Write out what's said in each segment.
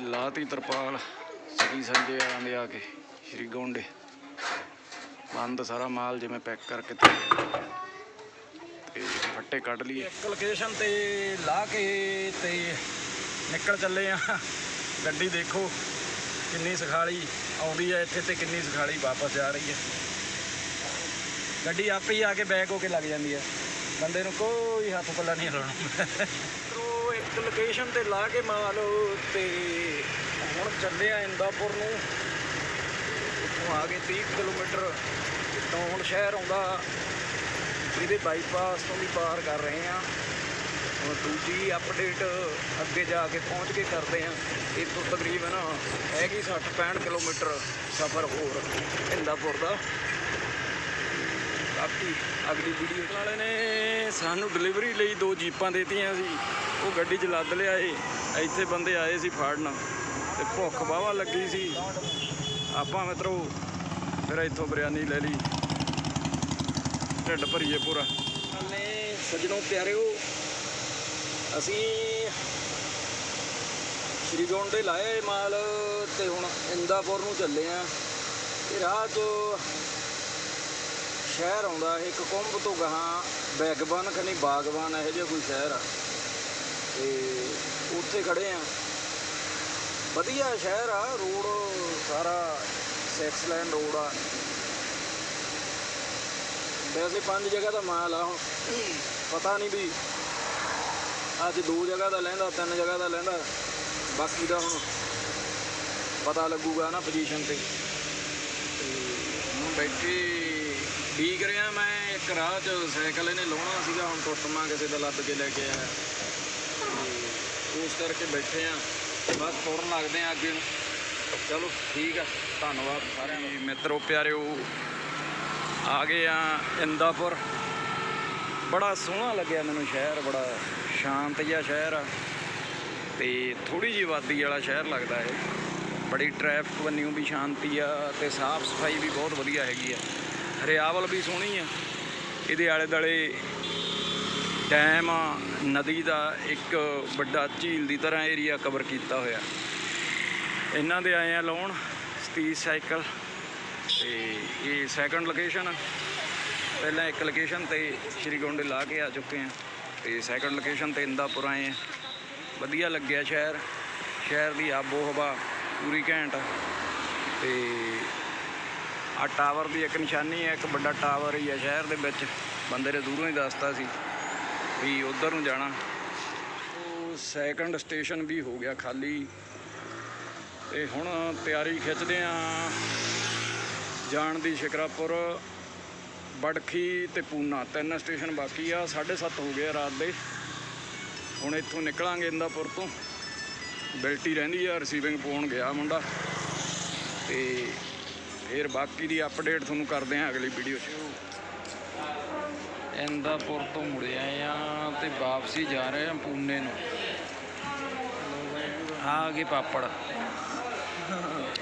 ਲਾਤੀ ਤਰਪਾਲ ਸ੍ਰੀ ਸੰਜੇ ਵਾਲਿਆਂ ਦੇ ਆ ਕੇ ਸ਼੍ਰੀ ਗੋਂਡੇ। ਬੰਦ ਸਾਰਾ ਮਾਲ ਜਿਵੇਂ ਪੈਕ ਕਰਕੇ ਤੇ ਤੇ ਫੱਟੇ ਕੱਢ ਲਈਏ। ਇੱਕ ਲੋਕੇਸ਼ਨ ਤੇ ਲਾ ਕੇ ਤੇ ਨਿਕਲ ਚੱਲੇ ਆ। ਗੱਡੀ ਦੇਖੋ ਕਿੰਨੀ ਸਖਾਲੀ ਆਉਂਦੀ ਹੈ ਇੱਥੇ ਤੇ ਕਿੰਨੀ ਸਖਾਲੀ ਵਾਪਸ ਜਾ ਰਹੀ ਹੈ ਗੱਡੀ ਆਪੇ ਹੀ ਆ ਕੇ ਬੈਕ ਹੋ ਕੇ ਲੱਗ ਜਾਂਦੀ ਹੈ ਬੰਦੇ ਨੂੰ ਕੋਈ ਹੱਥ ਪੱਲਾ ਨਹੀਂ ਹਿਲਾਉਣਾ ਉਹ ਇੱਕ ਲੋਕੇਸ਼ਨ ਤੇ ਲਾ ਕੇ ਮਾਲ ਤੇ ਹੁਣ ਚੱਲੇ ਆ ਇੰਦਾਪੁਰ ਨੂੰ। ਉੱਥੋਂ ਆ ਗਏ 30 ਕਿਲੋਮੀਟਰ। ਤੋਂ ਹੁਣ ਸ਼ਹਿਰ ਆਉਂਦਾ ਇਹਦੇ ਬਾਈਪਾਸ ਤੋਂ ਵੀ ਪਾਰ ਕਰ ਰਹੇ ਆ ਹੁਣ ਦੂਜੀ ਅਪਡੇਟ ਅੱਗੇ ਜਾ ਕੇ ਪਹੁੰਚ ਕੇ ਕਰਦੇ ਆ ਇਹ ਤੋਂ ਤਕਰੀਬਨ ਹੈਗੀ 60 65 ਕਿਲੋਮੀਟਰ ਸਫ਼ਰ ਹੋਰ ਇੰਦਾਪੁਰ ਦਾ। ਬਾਕੀ ਅਗਲੀ ਵੀਡੀਓ ਵਾਲੇ ਨੇ ਸਾਨੂੰ ਡਿਲੀਵਰੀ ਲਈ ਦੋ ਜੀਪਾਂ ਦੇਤੀਆਂ ਸੀ। ਉਹ ਗੱਡੀ 'ਚ ਲੱਦ ਲਿਆ ਏ। ਇੱਥੇ ਬੰਦੇ ਆਏ ਸੀ ਫਾੜਨ। ਤੇ ਭੁੱਖ ਵਾਹਵਾ ਲੱਗੀ ਸੀ। ਆਪਾਂ ਮਿੱਤਰੋ, ਫਿਰ ਇੱਥੋਂ ਬਿਰਿਆਨੀ ਲੈ ਲਈ। ਢਿੱਡ ਭਰੀਏ ਪੂਰਾ। ਨੇ ਸੱਜਣੋਂ, ਪਿਆਰਿਓ, ਅਸੀਂ ਸ਼੍ਰੀ ਗੌਂਡੇ ਲਾਏ ਮਾਲ ਤੇ ਹੁਣ ਇੰਦਾਪੁਰ ਨੂੰ ਚੱਲੇ ਆ ਤੇ ਰਾਹ 'ਚ ਸ਼ਹਿਰ ਆਉਂਦਾ, ਇੱਕ ਕੁੰਭ ਤੋਂ ਗਾਹਾਂ ਬੈਗਬਾਨ ਕਨੀ ਬਾਗਬਾਨ, ਇਹੋ ਜਿਹਾ ਕੋਈ ਸ਼ਹਿਰ ਆ। ਤੇ ਉੱਥੇ ਖੜੇ ਆ। ਵਧੀਆ ਸ਼ਹਿਰ ਆ, ਰੋਡ ਸਾਰਾ ਸੈਕਸ ਲਾਈਨ ਰੋਡ ਆ। ਵੈਸੇ ਪੰਜ ਜਗ੍ਹਾ ਦਾ ਮਾਲ ਆ ਹੁਣ। ਪਤਾ ਨਹੀਂ ਵੀ ਅੱਜ ਦੋ ਜਗ੍ਹਾ ਦਾ ਲੈਂਦਾ, ਤਿੰਨ ਜਗ੍ਹਾ ਦਾ ਲੈਂਦਾ। ਬਾਕੀ ਦਾ ਹੁਣ ਪਤਾ ਲੱਗੂਗਾ ਨਾ ਪੋਜੀਸ਼ਨ ਤੇ। ਤੇ ਹੁਣ ਬੈਠੇ ਠੀਕ ਰਿਹਾ ਮੈਂ, ਇੱਕ ਰਾਹ 'ਚ ਸਾਈਕਲ ਇਹਨੇ ਲਾਉਣਾ ਸੀਗਾ, ਹੁਣ ਟੁੱਟਮਾ ਕਿਸੇ ਦਾ ਲੱਦ ਕੇ ਲੈ ਕੇ ਆਇਆ। ਤੇ ਉਸ ਕਰਕੇ ਬੈਠੇ ਆ। ਬਸ ਤੁਰਨ ਲੱਗਦੇ ਆ ਅੱਗੇ ਨੂੰ। ਚਲੋ ਠੀਕ ਆ, ਧੰਨਵਾਦ ਸਾਰਿਆਂ ਨੂੰ ਮਿੱਤਰੋ, ਪਿਆਰਿਓ, ਆ ਗਏ ਆ ਇੰਦਾਪੁਰ। ਬੜਾ ਸੋਹਣਾ ਲੱਗਿਆ ਮੈਨੂੰ ਸ਼ਹਿਰ, ਬੜਾ ਸ਼ਾਂਤ ਜਿਹਾ ਸ਼ਹਿਰ ਆ। ਤੇ ਥੋੜੀ ਜਿਹੀ ਆਬਾਦੀ ਵਾਲਾ ਸ਼ਹਿਰ ਲੱਗਦਾ ਹੈ ਬੜੀ ਟ੍ਰੈਫਿਕ ਬੰਨਿਓ ਵੀ ਸ਼ਾਂਤੀ ਆ, ਤੇ ਸਾਫ਼ ਸਫ਼ਾਈ ਵੀ ਬਹੁਤ ਵਧੀਆ ਹੈਗੀ ਆ। ਹਰਿਆਵਲ ਵੀ ਸੋਹਣੀ ਆ। ਇਹਦੇ ਆਲੇ ਦੁਆਲੇ ਡੈਮ ਆ, ਨਦੀ ਦਾ ਇੱਕ ਵੱਡਾ ਝੀਲ ਦੀ ਤਰ੍ਹਾਂ ਏਰੀਆ ਕਵਰ ਕੀਤਾ ਹੋਇਆ। ਇਹਨਾਂ ਦੇ ਆਏ ਆ ਲਾਉਣ ਸਤੀਸ਼ ਸਾਈਕਲ ਤੇ ਇਹ ਸੈਕੰਡ ਲੋਕੇਸ਼ਨ ਪਹਿਲਾਂ ਇੱਕ ਲੋਕੇਸ਼ਨ ਤੇ ਸ਼੍ਰੀ ਗੋਂਡੇ ਲਾ ਕੇ ਆ ਚੁੱਕੇ ਆ। ਤੇ ਸੈਕੰਡ ਲੋਕੇਸ਼ਨ ਤੇ ਇੰਦਾਪੁਰ ਆਏ ਆ। ਵਧੀਆ ਲੱਗਿਆ ਸ਼ਹਿਰ। ਸ਼ਹਿਰ ਦੀ ਆਬੋ ਹਵਾ ਪੂਰੀ ਘੈਂਟ ਤੇ ਆ ਟਾਵਰ ਦੀ ਇੱਕ ਨਿਸ਼ਾਨੀ ਹੈ, ਇੱਕ ਵੱਡਾ ਟਾਵਰ ਹੀ ਹੈ ਸ਼ਹਿਰ ਦੇ ਵਿੱਚ। ਬੰਦੇ ਨੇ ਦੂਰੋਂ ਹੀ ਦੱਸਤਾ ਸੀ ਵੀ ਉਧਰ ਨੂੰ ਜਾਣਾ। ਉਹ ਸੈਕੰਡ ਸਟੇਸ਼ਨ ਵੀ ਹੋ ਗਿਆ ਖਾਲੀ। ਤੇ ਹੁਣ ਤਿਆਰੀ ਖਿੱਚਦੇ ਆ ਜਾਣ ਦੀ ਸ਼ਿਕਰਾਪੁਰ, ਬੜਖੀ ਤੇ ਪੂਨਾ। ਤਿੰਨ ਸਟੇਸ਼ਨ ਬਾਕੀ ਆ 7:30 ਹੋ ਗਏ ਆ ਰਾਤ ਦੇ। ਹੁਣ ਇੱਥੋਂ ਨਿਕਲਾਂਗੇ ਇੰਦਾਪੁਰ ਤੋਂ। ਬਿਲਟੀ ਰਹਿੰਦੀ ਆ ਰਿਸੀਵਿੰਗ ਪਹੁੰਚ ਗਿਆ ਮੁੰਡਾ। ਤੇ ਫਿਰ ਬਾਕੀ ਦੀ ਅਪਡੇਟ ਤੁਹਾਨੂੰ ਕਰਦੇ ਆ ਅਗਲੀ ਵੀਡੀਓ 'ਚ। ਇੰਦਾਪੁਰ ਤੋਂ ਮੁੜੇ ਆਏ ਆ ਤੇ ਵਾਪਸੀ ਜਾ ਰਹੇ ਆ ਪੂਨੇ ਨੂੰ। ਆ ਗਏ ਪਾਪੜ।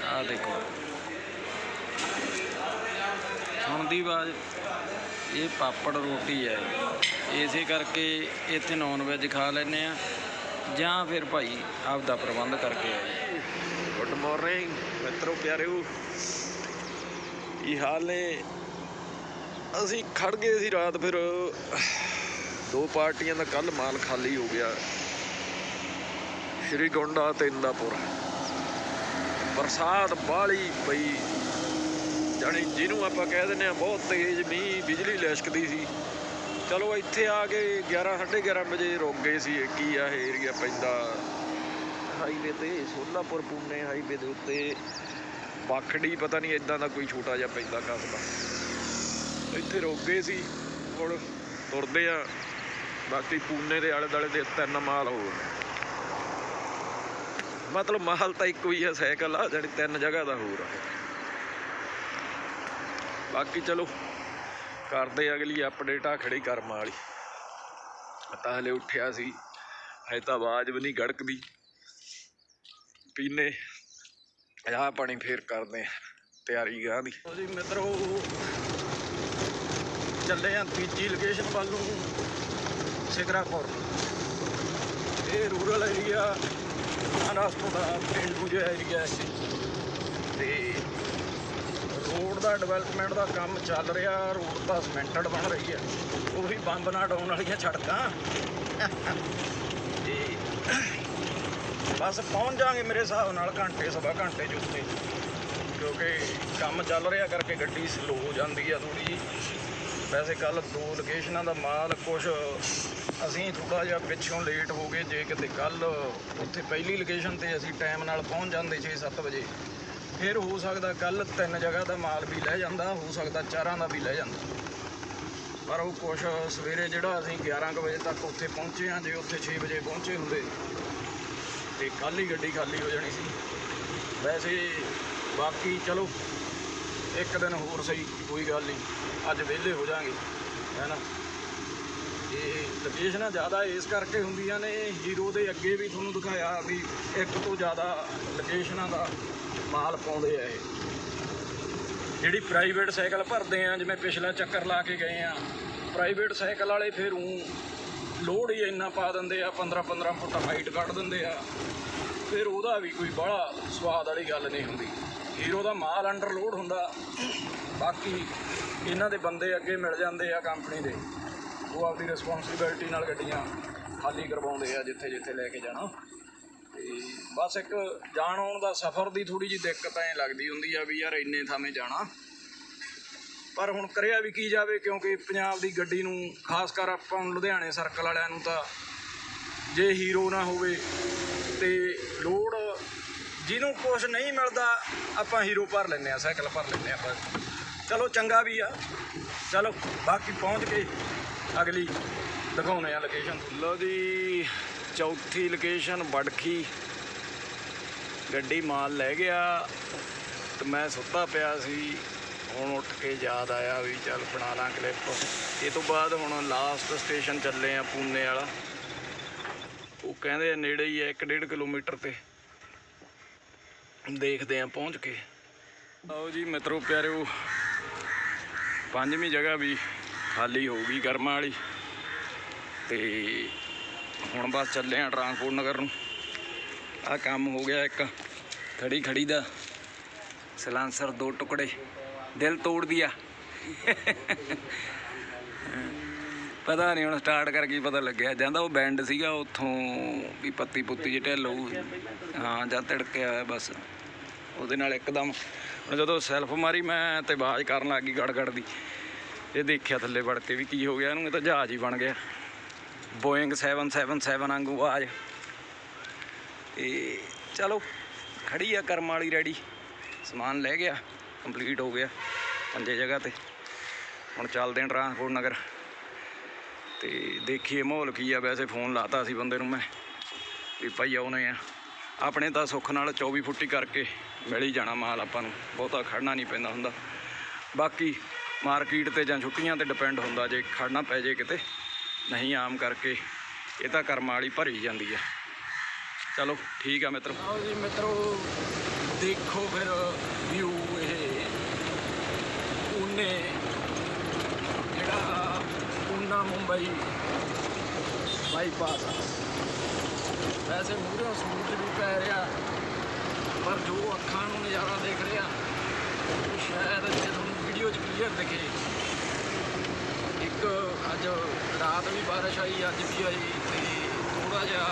ਆ ਦੇਖੋ। ਸੁਣਦੀ ਆਵਾਜ਼ ਇਹ ਪਾਪੜ ਰੋਟੀ ਹੈ। ਇਸੇ ਕਰਕੇ ਇੱਥੇ ਨੌਨ ਵੈਜ ਖਾ ਲੈਨੇ ਆ ਜਾਂ ਫਿਰ ਭਾਈ ਆਪਦਾ ਪ੍ਰਬੰਧ ਕਰਕੇ ਆਏ। ਗੁੱਡ ਮਾਰਨਿੰਗ ਮਿੱਤਰੋ ਪਿਆਰਿਓ। ਇਹ ਹਾਲ ਨੇ? ਅਸੀਂ ਖੜ ਗਏ ਸੀ ਰਾਤ, ਫਿਰ ਦੋ ਪਾਰਟੀਆਂ ਦਾ ਕੱਲ ਮਾਲ ਖਾਲੀ ਹੋ ਗਿਆ। ਸ਼੍ਰੀ ਗੋਂਡਾ ਤੇ ਇੰਦਾਪੁਰ। ਬਰਸਾਤ ਬਾਲੀ ਪਈ। ਜਾਣੀ ਜਿਹਨੂੰ ਆਪਾਂ ਕਹਿ ਦਿੰਦੇ ਆ ਬਹੁਤ ਤੇਜ਼ ਮੀਂਹ, ਬਿਜਲੀ ਲਿਸ਼ਕਦੀ ਸੀ। ਚਲੋ ਇੱਥੇ ਆ ਕੇ 11 11:30 ਵਜੇ ਰੁਕ ਗਏ ਸੀ। ਇਹ ਕੀ ਆ, ਇਹ ਏਰੀਆ ਪੈਂਦਾ। ਹਾਈਵੇ ਤੇ ਸੋਲਾਪੁਰ ਪੁਣੇ ਹਾਈਵੇ ਦੇ ਉੱਤੇ ਬਾਖੜੀ ਪਤਾ ਨਹੀਂ ਇਦਾਂ ਦਾ ਕੋਈ ਛੋਟਾ ਜਿਹਾ ਪੈਂਦਾ ਕਸਬਾ ਇੱਥੇ ਰੁਕ ਗਏ ਸੀ, ਹੁਣ ਤੁਰਦੇ ਆ। ਬਾਕੀ ਪੂਨੇ ਦੇ ਆਲੇ ਦੁਆਲੇ ਦੇ ਤਿੰਨ ਮਾਲ ਹੋਰ ਮਤਲਬ ਮਾਲ ਤਾਂ ਇੱਕੋ ਹੀ ਆ, ਸਾਈਕਲ ਆ ਜਿਹੜੀ ਤਿੰਨ ਜਗ੍ਹਾ ਦਾ ਹੋਰ ਆ। ਬਾਕੀ ਚਲੋ, ਕਰਦੇ ਅਗਲੀ ਅਪਡੇਟ ਆ ਖੜੀ ਕਰਮ ਵਾਲੀ। ਤਾਂ ਹਲੇ ਉੱਠਿਆ ਸੀ, ਹਜੇ ਤਾਂ ਆਵਾਜ਼ ਵੀ ਨਹੀਂ ਗੜਕਦੀ। ਪੀਨੇ। ਆਹ ਪਾਣੀ ਫੇਰ ਕਰਦੇ ਆ ਤਿਆਰੀ ਗਾਂ ਦੀ। ਜੀ, ਮਿੱਤਰੋ, ਚੱਲੇ ਆ ਤੀਜੀ ਲੋਕੇਸ਼ਨ ਵੱਲ ਨੂੰ ਸਿਕਰਾਪੁਰ ਇਹ ਰੂਰਲ ਏਰੀਆ ਮਹਾਰਾਸ਼ਟਰ ਦਾ ਪਿੰਡੂ ਜਿਹਾ ਏਰੀਆ ਹੈ। ਤੇ ਰੋਡ ਦਾ ਡਿਵੈਲਪਮੈਂਟ ਦਾ ਕੰਮ ਚੱਲ ਰਿਹਾ ਰੋਡ ਤਾਂ ਸਮੈਂਟਡ ਬਣ ਰਹੀ ਹੈ। ਉਹ ਵੀ ਬੰਬ ਨਾ ਡਾਉਣ ਵਾਲੀਆਂ ਸੜਕਾਂ। ਬਸ ਪਹੁੰਚ ਜਾਾਂਗੇ ਮੇਰੇ ਹਿਸਾਬ ਨਾਲ ਘੰਟੇ, ਸਵਾ ਘੰਟੇ 'ਚ ਉੱਥੇ। ਕਿਉਂਕਿ ਕੰਮ ਚੱਲ ਰਿਹਾ ਕਰਕੇ ਗੱਡੀ ਸਲੋ ਹੋ ਜਾਂਦੀ ਆ ਥੋੜੀ ਜਿਹੀ। ਵੈਸੇ ਕੱਲ ਦੋ ਲੋਕੇਸ਼ਨਾਂ ਦਾ ਮਾਲ ਕੁਝ ਅਸੀਂ ਥੋੜਾ ਜਿਹਾ ਪਿੱਛੋਂ ਲੇਟ ਹੋ ਗਏ, ਜੇ ਕਿਤੇ ਕੱਲ ਉੱਥੇ ਪਹਿਲੀ ਲੋਕੇਸ਼ਨ ਤੇ ਅਸੀਂ ਟਾਈਮ ਨਾਲ ਪਹੁੰਚ ਜਾਂਦੇ 6-7 ਵਜੇ, ਫਿਰ ਹੋ ਸਕਦਾ ਕੱਲ ਤਿੰਨ ਜਗ੍ਹਾ ਦਾ ਮਾਲ ਵੀ ਲੈ ਜਾਂਦਾ, ਹੋ ਸਕਦਾ ਚਾਰਾਂ ਦਾ ਵੀ ਲੈ ਜਾਂਦਾ। ਪਰ ਉਹ ਕੁਛ ਸਵੇਰੇ ਜਿਹੜਾ ਅਸੀਂ 11 ਕੁ ਵਜੇ ਤੱਕ ਉੱਥੇ ਪਹੁੰਚੇ ਹਾਂ, ਜੇ ਉੱਥੇ 6 ਵਜੇ ਪਹੁੰਚੇ ਹੁੰਦੇ ਤੇ ਕੱਲ੍ਹ ਹੀ ਗੱਡੀ ਖਾਲੀ ਹੋ ਜਾਣੀ ਸੀ। ਵੈਸੇ ਬਾਕੀ ਚਲੋ, ਇੱਕ ਦਿਨ ਹੋਰ ਸਹੀ, ਕੋਈ ਗੱਲ ਨਹੀਂ। ਅੱਜ ਵਿਹਲੇ ਹੋ ਜਾਾਂਗੇ ਹੈਨਾ ਇਹ ਲੋਕੇਸ਼ਨਾਂ ਜ਼ਿਆਦਾ ਇਸ ਕਰਕੇ ਹੁੰਦੀਆਂ ਨੇ ਹੀਰੋ ਦੇ ਅੱਗੇ ਵੀ ਤੁਹਾਨੂੰ ਦਿਖਾਇਆ ਵੀ ਇੱਕ ਤੋਂ ਜ਼ਿਆਦਾ ਲੋਕੇਸ਼ਨਾਂ ਦਾ ਮਾਲ ਪਾਉਂਦੇ ਆ ਇਹ। ਜਿਹੜੀ ਪ੍ਰਾਈਵੇਟ ਸਾਈਕਲ ਭਰਦੇ ਆ, ਜਿਵੇਂ ਪਿਛਲਾ ਚੱਕਰ ਲਾ ਕੇ ਗਏ ਆ ਪ੍ਰਾਈਵੇਟ ਸਾਈਕਲ ਵਾਲੇ ਫਿਰ ਉਹ ਲੋਡ ਹੀ ਇੰਨਾ ਪਾ ਦਿੰਦੇ ਆ 15 15 ਫੁੱਟ ਹਾਈਟ ਕੱਢ ਦਿੰਦੇ ਆ। ਫਿਰ ਉਹਦਾ ਵੀ ਕੋਈ ਬੜਾ ਸਵਾਦ ਵਾਲੀ ਗੱਲ ਨਹੀਂ ਹੁੰਦੀ। ਹੀਰੋ ਦਾ ਮਾਲ ਅੰਡਰ ਲੋਡ ਹੁੰਦਾ। ਬਾਕੀ ਇਹਨਾਂ ਦੇ ਬੰਦੇ ਅੱਗੇ ਮਿਲ ਜਾਂਦੇ ਆ ਕੰਪਨੀ ਦੇ। ਉਹ ਆਪਦੀ ਰਿਸਪੌਂਸਿਬਿਲਟੀ ਨਾਲ ਗੱਡੀਆਂ ਖਾਲੀ ਕਰਵਾਉਂਦੇ ਆ, ਜਿੱਥੇ ਜਿੱਥੇ ਲੈ ਕੇ ਜਾਣਾ। ਤੇ ਬਸ ਇੱਕ ਜਾਣ ਆਉਣ ਦਾ ਸਫ਼ਰ ਦੀ ਥੋੜੀ ਜਿਹੀ ਦਿੱਕਤ ਐ ਲੱਗਦੀ ਹੁੰਦੀ ਆ ਵੀ ਯਾਰ ਇੰਨੇ ਥਾਵੇਂ ਜਾਣਾ। ਪਰ ਹੁਣ ਕਰਿਆ ਵੀ ਕੀ ਜਾਵੇ ਕਿਉਂਕਿ ਪੰਜਾਬ ਦੀ ਗੱਡੀ ਨੂੰ, ਖਾਸ ਕਰ ਆਪਾਂ ਨੂੰ ਲੁਧਿਆਣੇ ਸਰਕਲ ਵਾਲਿਆਂ ਨੂੰ ਤਾਂ ਜੇ ਹੀਰੋ ਨਾ ਹੋਵੇ ਤੇ ਲੋੜ ਜਿਹਨੂੰ ਕੁਝ ਨਹੀਂ ਮਿਲਦਾ, ਆਪਾਂ ਹੀਰੋ ਭਰ ਲੈਂਦੇ ਆ ਸਾਈਕਲ ਭਰ ਲੈਂਦੇ ਆ ਆਪਾਂ। ਚਲੋ ਚੰਗਾ ਵੀ ਆ। ਚਲੋ, ਬਾਕੀ ਪਹੁੰਚ ਕੇ ਅਗਲੀ ਦਿਖਾਉਣੇ ਆ ਲੋਕੇਸ਼ਨ ਲੋ ਜੀ, ਚੌਥੀ ਲੋਕੇਸ਼ਨ ਬੜਖੀ ਗੱਡੀ ਮਾਲ ਲੈ ਗਿਆ ਤੇ ਮੈਂ ਸੁੱਤਾ ਪਿਆ ਸੀ। ਹੁਣ ਉੱਠ ਕੇ ਯਾਦ ਆਇਆ ਵੀ ਚੱਲ ਬਣਾ ਲਾਂ ਕਲਿੱਪ ਇਹ ਤੋਂ ਬਾਅਦ ਹੁਣ ਲਾਸਟ ਸਟੇਸ਼ਨ ਚੱਲੇ ਆ ਪੂਨੇ ਵਾਲਾ। ਉਹ ਕਹਿੰਦੇ ਨੇੜੇ ਹੀ ਆ 1.5 ਕਿਲੋਮੀਟਰ ਤੇ। ਦੇਖਦੇ ਆ ਪਹੁੰਚ ਕੇ। ਆਓ ਜੀ ਮਿੱਤਰੋ ਪਿਆਰਿਓ, ਪੰਜਵੀਂ ਜਗ੍ਹਾ ਵੀ ਖਾਲੀ ਹੋ ਗਈ ਕਰਮਾਂ ਵਾਲੀ। ਤੇ ਹੁਣ ਬਸ ਚੱਲੇ ਆ ਟਰਾਂਸਪੋਰਟ ਨਗਰ ਨੂੰ। ਆ ਕੰਮ ਹੋ ਗਿਆ ਇੱਕ ਖੜੀ ਖੜੀ ਦਾ। ਸਲਾਂਸਰ ਦੋ ਟੁਕੜੇ। ਦਿਲ ਤੋੜ ਦਿਆ। ਪਤਾ ਨਹੀਂ ਹੁਣ ਸਟਾਰਟ ਕਰਕੇ ਪਤਾ ਲੱਗਿਆ। ਜਾਂਦਾ ਉਹ ਬੈਂਡ ਸੀਗਾ ਉੱਥੋਂ ਵੀ ਪੱਤੀ ਪੁੱਤੀ ਜਿਹੇ ਢਿੱਲ ਹੋਊ। ਹਾਂ, ਜਾਂ ਤਿੜਕਿਆ ਹੋਇਆ ਬਸ। ਉਹਦੇ ਨਾਲ ਇੱਕਦਮ ਜਦੋਂ ਸੈਲਫ ਮਾਰੀ ਮੈਂ ਤੇ ਆਵਾਜ਼ ਕਰਨ ਲੱਗ ਗਈ ਗੜ ਗੜ ਦੀ। ਇਹ ਦੇਖਿਆ ਥੱਲੇ ਵੜ ਕੇ ਵੀ ਕੀ ਹੋ ਗਿਆ, ਇਹਨੂੰ ਇਹ ਤਾਂ ਜਹਾਜ਼ ਹੀ ਬਣ ਗਿਆ। ਬੋਇੰਗ 777 ਵਾਂਗੂ ਆਵਾਜ਼। ਤੇ ਚਲੋ, ਖੜੀ ਆ ਕਰਮ ਵਾਲੀ ਰੈਡੀ। ਸਮਾਨ ਲੈ ਗਿਆ। ਕੰਪਲੀਟ ਹੋ ਗਿਆ ਪੰਜੇ ਜਗ੍ਹਾ ਤੇ। ਹੁਣ ਚੱਲਦੇ ਆਂ ਟਰਾਂਸਪੋਰਟ ਨਗਰ। ਤੇ ਦੇਖੀਏ ਮਾਹੌਲ ਕੀ ਆ, ਵੈਸੇ ਫੋਨ ਲਾਤਾ ਸੀ ਬੰਦੇ ਨੂੰ ਮੈਂ ਵੀ ਭਾਈ ਆਉਣੇ ਆ। ਆਪਣੇ ਤਾਂ ਸੁੱਖ ਨਾਲ 24 ਫੁੱਟੀ ਕਰਕੇ ਮਿਲ ਹੀ ਜਾਣਾ ਮਾਲ ਆਪਾਂ ਨੂੰ, ਬਹੁਤਾ ਖੜਨਾ ਨਹੀਂ ਪੈਂਦਾ ਹੁੰਦਾ। ਬਾਕੀ ਮਾਰਕੀਟ ਤੇ ਜਾਂ ਛੁੱਟੀਆਂ ਤੇ ਡਿਪੈਂਡ ਹੁੰਦਾ, ਜੇ ਖੜਨਾ ਪੈ ਜੇ ਕਿਤੇ, ਨਹੀਂ ਆਮ ਕਰਕੇ ਇਹ ਤਾਂ ਕਰਮ ਵਾਲੀ ਭਰੀ ਜਾਂਦੀ ਆ। ਚਲੋ ਠੀਕ ਆ ਮਿੱਤਰੋ। ਆਓ ਜੀ ਮਿੱਤਰੋ, ਦੇਖੋ ਫਿਰ ਵਿਊ ਪੂਨੇ ਜਿਹੜਾ ਪੂਨਾ ਮੁੰਬਈ ਬਾਈਪਾਸ ਵੈਸੇ ਮੂਹਰੇ ਸੂਰਜ ਵੀ ਪੈ ਰਿਹਾ, ਪਰ ਜੋ ਅੱਖਾਂ ਨੂੰ ਨਜ਼ਾਰਾ ਦੇਖ ਰਿਹਾ, ਉਹ ਸ਼ਾਇਦ ਜੇ ਤੁਹਾਨੂੰ ਵੀਡੀਓ 'ਚ ਕਲੀਅਰ ਦਿਖੇ। ਇੱਕ ਅੱਜ ਰਾਤ ਵੀ ਬਾਰਿਸ਼ ਆਈ, ਅੱਜ ਵੀ ਆਈ, ਤੇ ਥੋੜਾ ਜਿਹਾ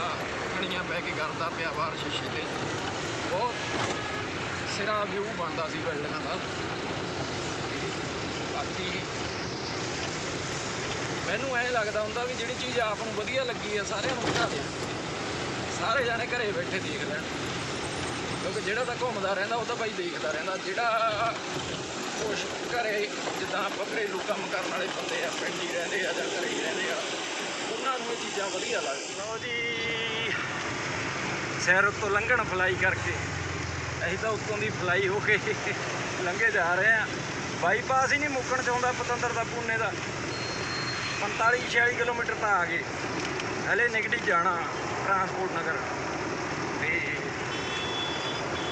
ਕਣੀਆਂ ਪੈ ਕੇ ਕਰਦਾ ਪਿਆ ਬਾਰਿਸ਼ ਸ਼ੀਸ਼ੇ ਤੇ। ਬਹੁਤ ਸਿਰਾ ਵਿਊ ਬਣਦਾ ਸੀ ਬਿਲਡਿੰਗਾਂ ਦਾ। ਬਾਕੀ ਮੈਨੂੰ ਐਂ ਲੱਗਦਾ ਹੁੰਦਾ ਵੀ ਜਿਹੜੀ ਚੀਜ਼ ਆਪ ਨੂੰ ਵਧੀਆ ਲੱਗੀ ਆ, ਸਾਰਿਆਂ ਨੂੰ ਬਤਾ ਦੇ ਸਾਰੇ ਜਾਣੇ ਘਰੇ ਬੈਠੇ ਦੇਖ ਲੈਣ। ਕਿਉਂਕਿ ਜਿਹੜਾ ਤਾਂ ਘੁੰਮਦਾ ਰਹਿੰਦਾ, ਉਹ ਤਾਂ ਭਾਈ ਦੇਖਦਾ ਰਹਿੰਦਾ। ਜਿਹੜਾ ਕੁਛ ਘਰੇ, ਜਿੱਦਾਂ ਆਪਾਂ ਘਰੇਲੂ ਕੰਮ ਕਰਨ ਵਾਲੇ ਬੰਦੇ ਆ, ਪਿੰਡ ਹੀ ਰਹਿੰਦੇ ਆ ਜਾਂ ਘਰੇ ਹੀ ਰਹਿੰਦੇ ਆ, ਉਹਨਾਂ ਨੂੰ ਇਹ ਚੀਜ਼ਾਂ ਵਧੀਆ ਲੱਗਦੀਆਂ। ਲਓ ਜੀ, ਸ਼ਹਿਰ ਉੱਤੋਂ ਲੰਘਣ ਫਲਾਈ ਕਰਕੇ। ਅਸੀਂ ਤਾਂ ਉੱਤੋਂ ਦੀ ਫਲਾਈ ਹੋ ਕੇ ਲੰਘੇ ਜਾ ਰਹੇ ਆ। ਬਾਈਪਾਸ ਹੀ ਨਹੀਂ ਮੁੱਕਣ ਚਾਹੁੰਦਾ ਪਤੰਦਰ ਦਾ ਪੂਨੇ ਦਾ। 45 46 ਕਿਲੋਮੀਟਰ ਤਾਂ ਆ ਗਏ। ਹਲੇ ਨਿਕਟੀ ਜਾਣਾ ਟਰਾਂਸਪੋਰਟ ਨਗਰ। ਤੇ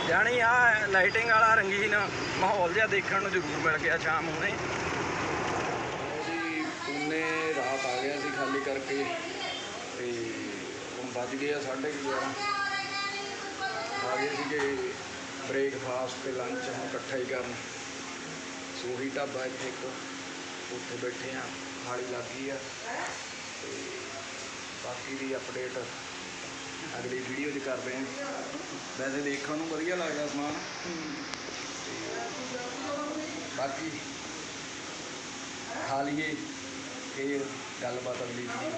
ਜਾਣੀ ਆ ਲਾਈਟਿੰਗ ਵਾਲਾ ਰੰਗੀਨ ਮਾਹੌਲ ਜਿਹਾ ਦੇਖਣ ਨੂੰ ਜ਼ਰੂਰ ਮਿਲ ਗਿਆ ਸ਼ਾਮ ਹੁਣੇ ਜੀ ਪੂਨੇ ਰਾਤ ਆ ਗਿਆ ਸੀ ਖਾਲੀ ਕਰਕੇ। ਤੇ ਹੁਣ ਵੱਜ ਗਏ ਆ 11:30 ਆ ਗਏ ਸੀਗੇ ਬ੍ਰੇਕਫਾਸਟ ਤੇ ਲੰਚ ਹੁਣ ਇਕੱਠਾ ਹੀ ਕਰਨ। ਸੋਹੀ ਢਾਬਾ ਇੱਥੇ ਇੱਕ ਉੱਥੇ ਬੈਠੇ ਆ ਹਾਲੀ ਲੱਗੀ ਆ। ਤੇ ਬਾਕੀ ਦੀ ਅਪਡੇਟ ਅਗਲੀ ਵੀਡੀਓ 'ਚ ਕਰਦੇ ਆ ਵੈਸੇ ਦੇਖਣ ਨੂੰ ਵਧੀਆ ਲੱਗਦਾ ਸਮਾਨ। ਤੇ ਬਾਕੀ ਖਾ ਲਈਏ, ਫਿਰ ਗੱਲਬਾਤ ਅਗਲੀ ਵੀਡੀਓ